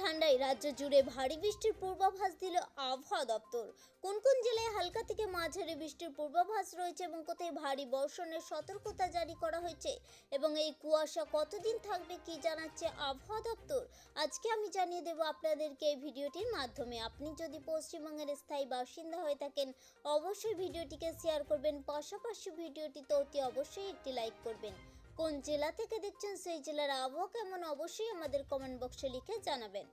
ঠান্ডায় রাজ্য জুড়ে ভারী বৃষ্টির পূর্বাভাস দিল আবহাওয়া দপ্তর। কোন কোন জেলায় হালকা থেকে মাঝারি বৃষ্টির পূর্বাভাস রয়েছে এবং কোথায় ভারী বর্ষণের সতর্কতা জারি করা হয়েছে? এবং এই কুয়াশা কতদিন থাকবে কি জানাচ্ছে আবহাওয়া দপ্তর? আজকে আমি জানিয়ে দেব আপনাদেরকে এই ভিডিওটির মাধ্যমে। আপনি যদি পশ্চিমবঙ্গের স্থায়ী বাসিন্দা হয়ে থাকেন, অবশ্যই ভিডিওটিকে শেয়ার করবেন। পাশাপাশি ভিডিওটিতে অতি অবশ্যই একটি লাইক করবেন। কোন জেলা থেকে দেখছেন সেই জেলার আবহাওয়া কেমন অবশ্যই আমাদের কমেন্ট বক্সে লিখে জানাবেন।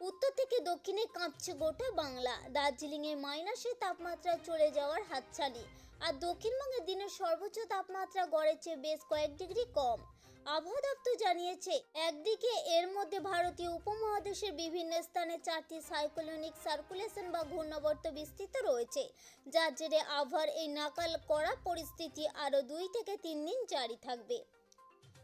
উত্তর থেকে দক্ষিণে কাঁপছে গোটা বাংলা। দার্জিলিংয়ে মাইনাসে তাপমাত্রা চলে যাওয়ার হাতছানি। আর দক্ষিণবঙ্গে দিনের সর্বোচ্চ তাপমাত্রা গড়ের চেয়ে বেশ কয়েক ডিগ্রি কম। আবহাওয়া দপ্তর জানিয়েছে, একদিকে এর মধ্যে ভারতীয় উপমহাদেশের বিভিন্ন স্থানে চারটি সাইক্লোনিক সার্কুলেশন বা ঘূর্ণাবর্ত বিস্তৃত রয়েছে, যার জেরে আবহাওয়ার এই নাকাল করা পরিস্থিতি আরও দুই থেকে তিন দিন জারি থাকবে।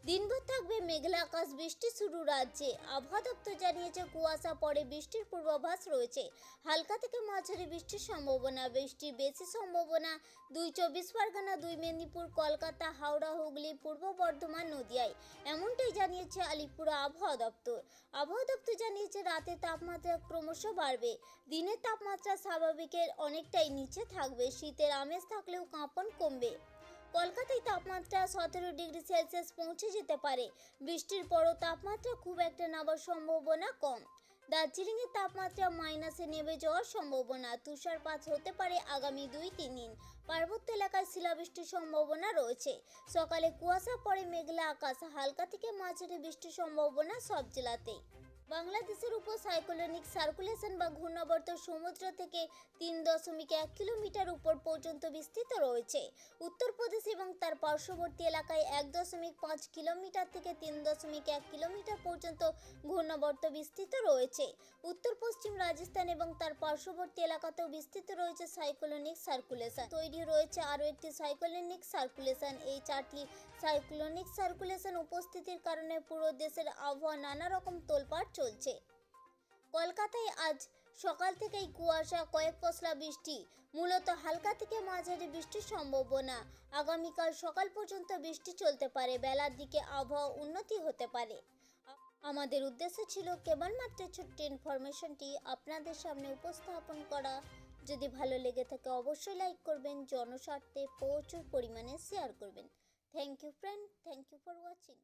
দিনভর থাকবে মেঘলা আকাশ, বৃষ্টি শুরু রাজ্যে। আবহাওয়া দপ্তর জানিয়েছে, কুয়াশা পরে বৃষ্টির পূর্বাভাস রয়েছে। হালকা থেকে মাঝারি বৃষ্টির সম্ভাবনা। বৃষ্টির বেশি সম্ভাবনা দুই চব্বিশ পরগনা, দুই মেদিনীপুর, কলকাতা, হাওড়া, হুগলি, পূর্ব বর্ধমান, নদিয়ায়। এমনটাই জানিয়েছে আলিপুর আবহাওয়া দপ্তর। আবহাওয়া দপ্তর জানিয়েছে, রাতে তাপমাত্রা ক্রমশ বাড়বে। দিনের তাপমাত্রা স্বাভাবিকের অনেকটাই নিচে থাকবে। শীতের আমেজ থাকলেও কাঁপন কমবে। কলকাতায় তাপমাত্রা সতেরো ডিগ্রি সেলসিয়াস পৌঁছে যেতে পারে। বৃষ্টির পরও তাপমাত্রা খুব একটা নামার সম্ভাবনা কম। দার্জিলিংয়ের তাপমাত্রা মাইনাসে নেমে যাওয়ার সম্ভাবনা, তুষারপাত হতে পারে আগামী দুই তিন দিন। পার্বত্য এলাকায় শিলাবৃষ্টির সম্ভাবনা রয়েছে। সকালে কুয়াশা পড়ে মেঘলা আকাশ। হালকা থেকে মাঝারি বৃষ্টির সম্ভাবনা সব জেলাতেই। বাংলাদেশের উপর সাইক্লোনিক সার্কুলেশন বা ঘূর্ণাবর্ত সমুদ্র থেকে তিন দশমিক এক কিলোমিটার উপর পর্যন্ত বিস্তৃত রয়েছে। উত্তরপ্রদেশ এবং তার পার্শ্ববর্তী এলাকায় এক দশমিক পাঁচ কিলোমিটার থেকে তিন দশমিক এক কিলোমিটার পর্যন্ত ঘূর্ণাবর্ত বিস্তৃত রয়েছে। উত্তর, পশ্চিম রাজস্থান এবং তার পার্শ্ববর্তী এলাকাতেও বিস্তৃত রয়েছে সাইক্লোনিক সার্কুলেশন। তৈরি রয়েছে আরও একটি সাইক্লোনিক সার্কুলেশন। এই চারটি সাইক্লোনিক সার্কুলেশন উপস্থিতির কারণে পুরো দেশের আবহাওয়া নানা রকম তোলপাড় চলছে। কলকাতায় আজ সকাল থেকেই কুয়াশা, কয়েক পশলা বৃষ্টি, মূলত হালকা থেকে মাঝারি বৃষ্টির সম্ভাবনা। আগামীকাল সকাল পর্যন্ত বৃষ্টি চলতে পারে, বেলার দিকে আবহাওয়া উন্নতি হতে পারে। আমাদের উদ্দেশ্য ছিল কেবলমাত্র ছোট্ট ইনফরমেশনটি আপনাদের সামনে উপস্থাপন করা। যদি ভালো লেগে থাকে অবশ্যই লাইক করবেন, জনস্বার্থে প্রচুর পরিমাণে শেয়ার করবেন। Thank you friend, thank you for watching.